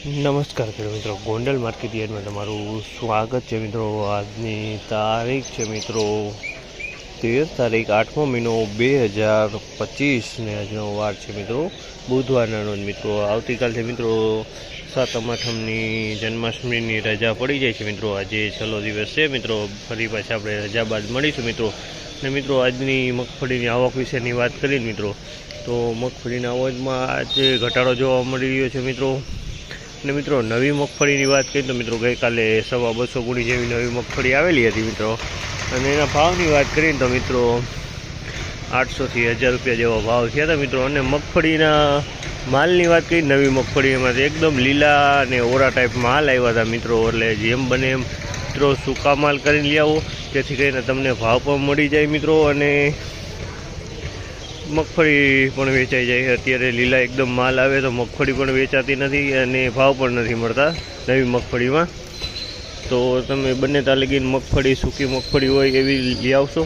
નમસ્કાર ખેડૂત મિત્રો, ગોંડલ માર્કેટ યાર્ડમાં તમારું સ્વાગત છે મિત્રો. આજની તારીખ છે મિત્રો તેર તારીખ, આઠમો મહિનો બે હજાર પચીસ ને આજનો વાર છે મિત્રો. બુધવારના રોજ મિત્રો, આવતીકાલથી મિત્રો સાતમ, આઠમની જન્માષ્ટમીની રજા પડી જાય છે મિત્રો. આજે છેલ્લો દિવસ છે મિત્રો. ફરી પાછા આપણે રજા બાદ મળીશું મિત્રો. અને મિત્રો, આજની મગફળીની આવક વિશેની વાત કરીએ મિત્રો. તો મગફળીના આવકમાં આજે ઘટાડો જોવા મળી રહ્યો છે મિત્રો. ને મિત્રો, નવી મગફળીની વાત કરીએ તો મિત્રો, ગઈકાલે સવા બસો ગુણી જેવી નવી મગફળી આવેલી હતી મિત્રો. અને એના ભાવની વાત કરીએ તો મિત્રો, આઠસોથી હજાર રૂપિયા જેવો ભાવ થયા હતા મિત્રો. અને મગફળીના માલની વાત કરીએ, નવી મગફળીમાં તો એકદમ લીલા અને ઓરા ટાઈપ માલ આવ્યા હતા મિત્રો. એટલે જેમ બને એમ મિત્રો, સૂકા માલ કરીને લઈ આવો. જેથી કરીને તમને ભાવ પણ મળી જાય મિત્રો. અને મગફળી પણ વેચાઈ જાય અત્યારે લીલા એકદમ માલ આવે તો મગફળી પણ વેચાતી નથી અને ભાવ પણ નથી મળતા નવી મગફળીમાં. તો તમે બંને તાલુકીની મગફળી, સૂકી મગફળી હોય એવી લઈ આવશો.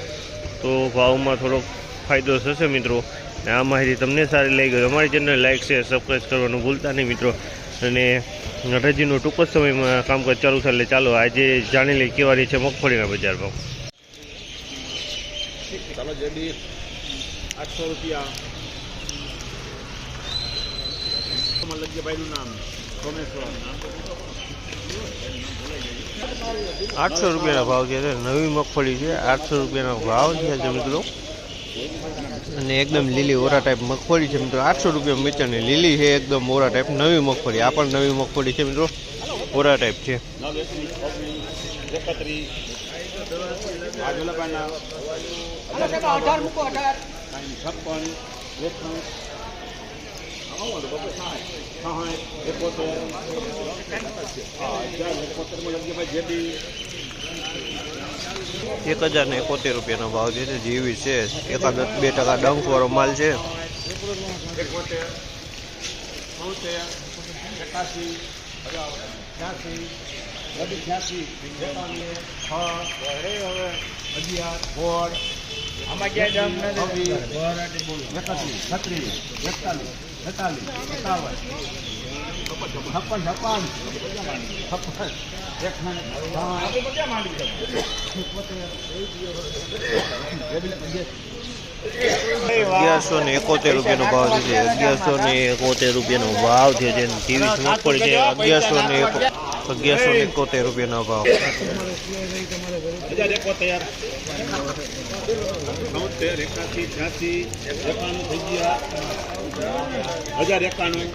તો ભાવમાં થોડોક ફાયદો થશે મિત્રો. આ માહિતી તમને સારી લઈ ગઈ અમારી ચેનલ લાઇક શેર સબસ્ક્રાઈબ કરવાનું ભૂલતા નહીં મિત્રો. અને નટરજીનું ટૂંક જ સમયમાં કામકાજ ચાલુ થાય એટલે ચાલો આજે જાણી લઈ કેવાની છે મગફળીના બજારમાં. ચાલો આઠસો રૂપિયા. લગ્યભાઈનું નામ સોમેશ્વર આઠસો રૂપિયાના ભાવ છે. નવી મગફળી છે. આઠસો રૂપિયાનો ભાવ છે મિત્રો. અને એકદમ લીલી ઓરા ટાઈપ મગફળી છે મિત્રો. આઠસો રૂપિયા વેચાણ લીલી છે. એકદમ ઓરા ટાઈપ નવી મગફળી. આ પણ નવી મગફળી છે મિત્રો. ઓરા ટાઈપ છે. અઢાર મૂકો ચોવીસ હજાર એકોતેરમાં લગ્યભાઈ જેડી એક હજાર ને એકોતેર રૂપિયાનો ભાવ છે તે જીવી છે. એકાદ બે ટકા ડંખવાળો માલ છે. છ્યાસી અગિયાર આમાં ક્યાંય જમ નથી એકત્રીસ. છત્રીસ એકતાલીસ બેતાલીસ એકાવન. છપ્પન છપ્પન. છપ્પન. એકસઠ અગિયારસો ને એકોતેર રૂપિયાનો ભાવ છે અગિયારસો ને એકોતેર રૂપિયાનો ભાવ થયો છે ટીવી ત્રીસ મગફળી છે અગિયારસો ને અગિયારસો એકોતેર રૂપિયાનો ભાવ. હજાર એકાણું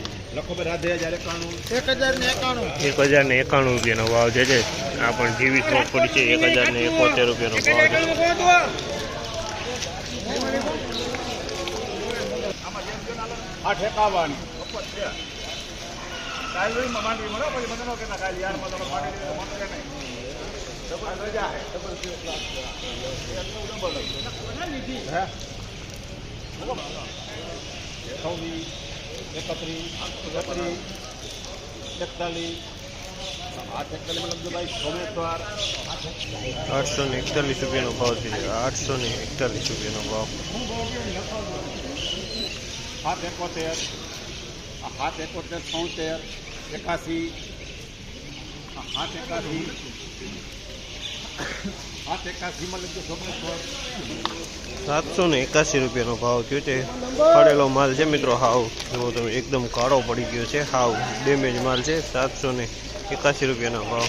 એક હજાર ને એકાણું રૂપિયાનો ભાવ છે જે આ પણ જીવીસ મગફળી છે એક હજાર ને એકોતેર રૂપિયાનો ભાવ છે. આઠ એકાવન. યાર મને માંડવી મને કે નહીં. ડબલ રજા હે ડબલ હે? છવ્વીસ એકત્રીસ એકત્રીસ એકતાલીસ. આઠસો ને એકતાલીસ રૂપિયાનો ભાવ છે આઠસો ને એકતાલીસ રૂપિયાનો ભાવ. સાત એકોતેર આ સાત એકોતેર છોતેર. એકાસી સાત એકાસી સાત એકાસીમાં લખજો સોમેશ્વર સાતસો ને એકાસી રૂપિયાનો ભાવ થયો છે. પડેલો માલ છે મિત્રો, હાવ. જુઓ તમે, એકદમ કાળો પડી ગયો છે, હાવ. ડેમેજ માલ છે, સાતસો ને એકાસી રૂપિયાનો ભાવ.